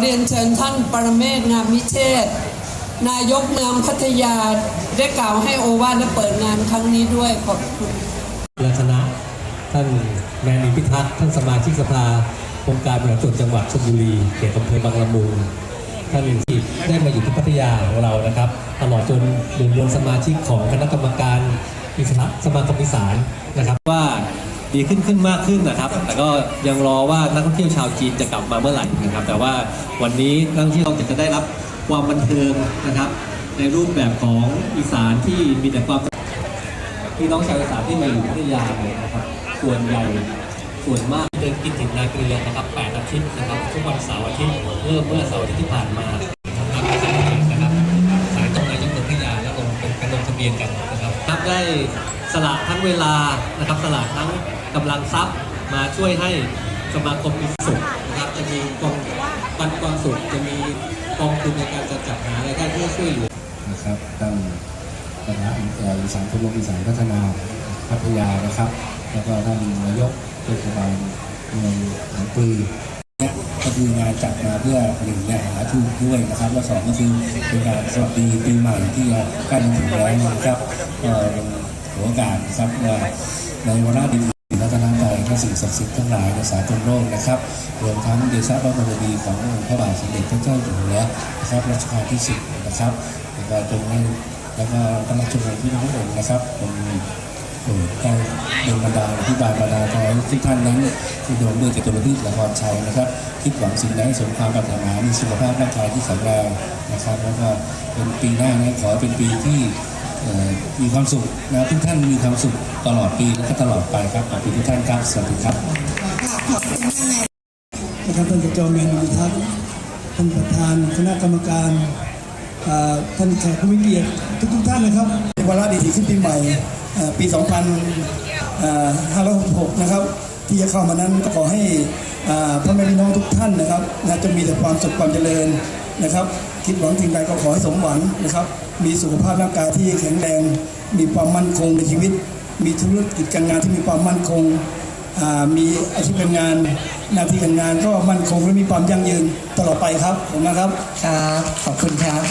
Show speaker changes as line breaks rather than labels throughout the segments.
เรียนเชิญท่านปรเมศงามมิเชษนายกเมืองพัทยาได้กล่าวให้โอวาทและเปิดงานครั้งนี้ด้วยขอบคุณ
และคณะท่านแมนอินพิทักษ์ท่านสมาชิกสภาองค์การบริหารส่วนจังหวัดชลบุรีเขตอำเภอบางละมุงท่านที่ได้มาอยู่ที่พัทยาของเรานะครับ ตลอดจนหนึ่งมสมาชิกของคณะกรรมการอิสระสมาคมอีสานนะครับว่า ดีขึ้นขึ้นมากขึ้นนะครับ แต่ก็ยังรอว่านักท่องเที่ยวชาวจีนจะกลับมาเมื่อไหร่นะครับ แต่ว่าวันนี้นักท่องเที่ยวจะได้รับความบันเทิงนะครับ ในรูปแบบของอีสานที่มีแต่ความพี่น้องชาวอีสานที่มาอยู่พัทยาเนี่ยนะครับ ส่วนใหญ่ส่วนมากเดินกินถิ่นนาเกลือนะครับ8อาทิตย์นะครับทุกวันเสาร์อาทิตย์เริ่มเมื่อเสาร์อาทิตย์ที่ผ่านมานะครับนะครับสายตรงนายกเมืองพัทยาแล้วลงเป็นการลงทะเบียนกันนะครับครับได้ สละทั้งเวลานะครับสละทั้งกำลังทรัพย์มาช่วยให้สมาคมมีสุขนะครับจะมีกองปันกองสุขจะมีกองทุนในการจัดจัดหารายได้เพื่อช่วยเหลือ
นะครับท่านประอ่ออีสานชมรมอีสานพัฒนาพัทยานะครับ แล้วก็ท่านนายกเทศบาลเมืองหนองปลือเนี่ยก็คืองานจัดมาเพื่อหนึ่งเนี่ยหาทุนด้วยนะครับและสองก็คือเป็นการสวัสดีปีใหม่ที่ใกล้ถึงแล้วนะครับ หัวโอกาสนะครับว่าในวาระดีรัตนตรัยพระสิ่งศักดิ์สิทธิ์ทั้งหลายในสากลโลกนะครับรวมทั้งเดชะพระบารมีของพระองพระบาทสมเด็จพระเจ้าอยู่หัวนะครับรัชกาลที่สิบนะครับแล้วก็จงให้แล้วก็พระราชวงศ์ที่น้ององค์นะครับผมโปรดได้ดลบันดาลอธิบายบรรดาขอให้ทุกท่านนั้นที่โดนด้วยจตุรพิษละครชัยนะครับ คิดหวังสิ่งใดสมความปรารถนามีสุขภาพร่างกายที่แข็งแรงนะครับ แล้วก็เป็นปีหน้านะขอเป็นปีที่ มีความสุขนะทุกท่านมีความสุขตลอดปีและก็ตลอดไปครับขอบคุณทุกท่านครับสวัสดีครับ
นะครับท่านจอมแมนอิทัศน์ท่านประธานคณะกรรมการท่านแขกผู้มีเกียรติทุกทุกท่านนะครับในวาระดีขึ้นปีใหม่ปี 2566 นะครับ ที่จะเข้ามานั้นก็ขอให้พ่อแม่พี่น้องทุกท่านนะครับนะจะมีแต่ความสุขความเจริญ นะครับ คิดหวังสิ่งใดก็ขอให้สมหวังนะครับ มีสุขภาพร่างกายที่แข็งแรง มีความมั่นคงในชีวิต มีธุรกิจการงานที่มีความมั่นคงอ่ามีอาชีพการงานหน้าที่การงานก็มั่นคงและมีความยั่งยืนตลอดไปครับผมนะครับ
ครับขอบคุณครับ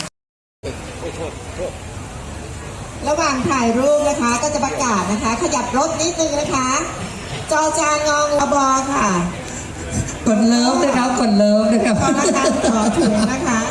ระหว่างถ่ายรูปนะคะก็จะประกาศนะคะ ขยับรถนิดนึงนะคะ จอจานงองระบอค่ะ
กดเลิฟนะครั บกดเลิฟนะครับ
ก็นะคะขอถึงนะคะ